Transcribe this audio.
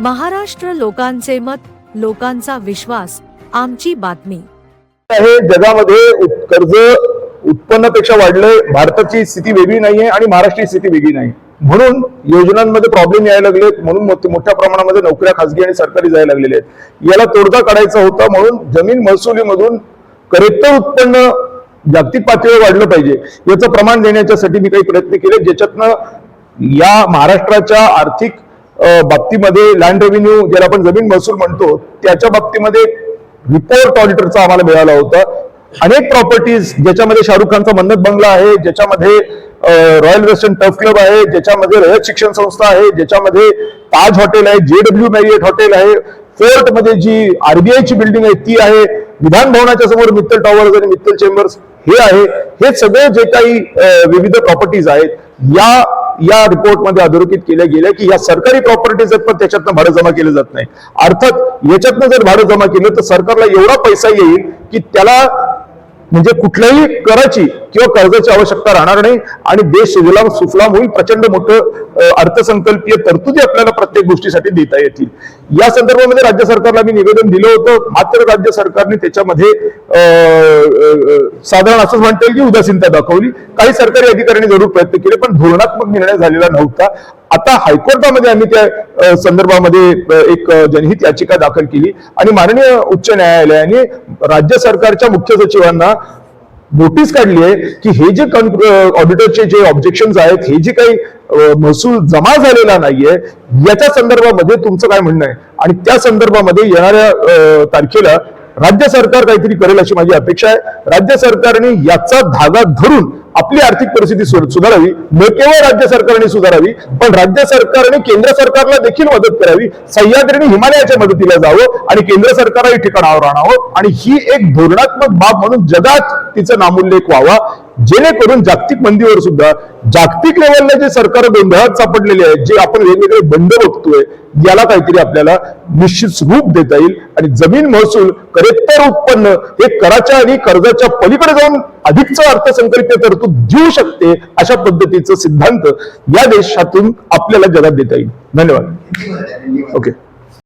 महाराष्ट्र लोकांचे मत लोकांचा विश्वास आमची बातमी. आहे जगामध्ये कर्ज उत्पन्नापेक्षा वाढलंय भारताची स्थिती वेगळी नाहीये आणि महाराष्ट्राची स्थिती वेगळी नाही. म्हणून योजनांमध्ये प्रॉब्लेम यायला लागलेत म्हणून मोठ्या प्रमाणामध्ये नोकऱ्या खासगी आणि सरकारी जायला लागलेल्या आहेत. याला तोडगा काढायचा होता म्हणून जमीन महसुलीमधून करेक्टर उत्पन्न जागतिक पातळीवर वाढलं पाहिजे. याचं प्रमाण देण्याच्यासाठी मी काही प्रयत्न केले ज्याच्यातनं या महाराष्ट्राच्या आर्थिक बाबतीमध्ये लँड रेव्हेन्यू ज्याला आपण जमीन महसूल म्हणतो त्याच्या बाबतीमध्ये रिपोर्ट ऑडिटरचा आम्हाला मिळाला होता. अनेक प्रॉपर्टीज ज्याच्यामध्ये शाहरुख खानचा मन्नत बंगला आहे ज्याच्यामध्ये रॉयल वेस्टर्न टफ क्लब आहे ज्याच्यामध्ये रयत शिक्षण संस्था आहे ज्याच्यामध्ये ताज हॉटेल आहे जेडब्ल्यू मॅरियट हॉटेल आहे फोर्टमध्ये जी आरबीआयची बिल्डिंग आहे ती आहे. विधान भवनाच्या समोर मित्तल टॉवर्स आणि मित्तल चेंबर्स हे आहे. हे सगळे जे काही विविध प्रॉपर्टीज आहेत या या रिपोर्टमध्ये अधोरेखित केल्या गेल्या की या सरकारी प्रॉपर्टीज आहेत पण त्याच्यातनं भाडं जमा केलं जात नाही. अर्थात याच्यातनं जर भाडं जमा केलं तर सरकारला एवढा पैसा येईल की त्याला म्हणजे कुठल्याही कराची किंवा कर्जाची आवश्यकता राहणार नाही आणि देश सुजलाम सुफलाम होईल प्रचंड मोठं अर्थसंकल्पीय तरतुदी आपल्याला प्रत्येक गोष्टीसाठी देता येतील. या संदर्भामध्ये राज्य सरकारला मी निवेदन दिलं होतं. मात्र राज्य सरकारने त्याच्यामध्ये साधारण असंच म्हणता येईल की उदासीनता दाखवली. काही सरकारी अधिकाऱ्यांनी जरूर प्रयत्न केले पण धोरणात्मक निर्णय झालेला नव्हता. आता हायकोर्टामध्ये आम्ही त्या संदर्भामध्ये एक जनहित याचिका दाखल केली. आणि माननीय उच्च न्यायालयाने राज्य सरकारच्या मुख्य सचिवांना नोटीस काढली आहे की हे जे ऑडिटरचे जे ऑब्जेक्शन आहेत हे जे काही महसूल जमा झालेला नाहीये याच्या संदर्भामध्ये तुमचं काय म्हणणं आहे? आणि त्या संदर्भामध्ये येणाऱ्या तारखेला राज्य सरकार काहीतरी करेल अशी माझी अपेक्षा आहे. राज्य सरकारने याचा धागा धरून आपली आर्थिक परिस्थिती सुधारावी न केवळ राज्य सरकारने सुधारावी पण राज्य सरकारने केंद्र सरकारला देखील मदत करावी. सह्याद्रीने हिमालयाच्या मदतीला जावं आणि केंद्र सरकारही ठिकाणावर आणावं. आणि ही एक धोरणात्मक बाब म्हणून जगात तिचं नामोल्लेख व्हावा. जेणेकरून जागतिक मंदीवर सुद्धा जागतिक लेवलला जे सरकार गोंधळात सापडलेले आहेत जे आपण वेगवेगळे बंड बघतोय याला काहीतरी आपल्याला निश्चित रूप देता येईल. आणि जमीन महसूल करेक्टर उत्पन्न हे कराच्या आणि कर्जाच्या पलीकडे जाऊन अधिकचा अर्थसंकल्पीय तरतूद देऊ शकते अशा पद्धतीचं सिद्धांत या देशातून आपल्याला जगात देता येईल. धन्यवाद. ओके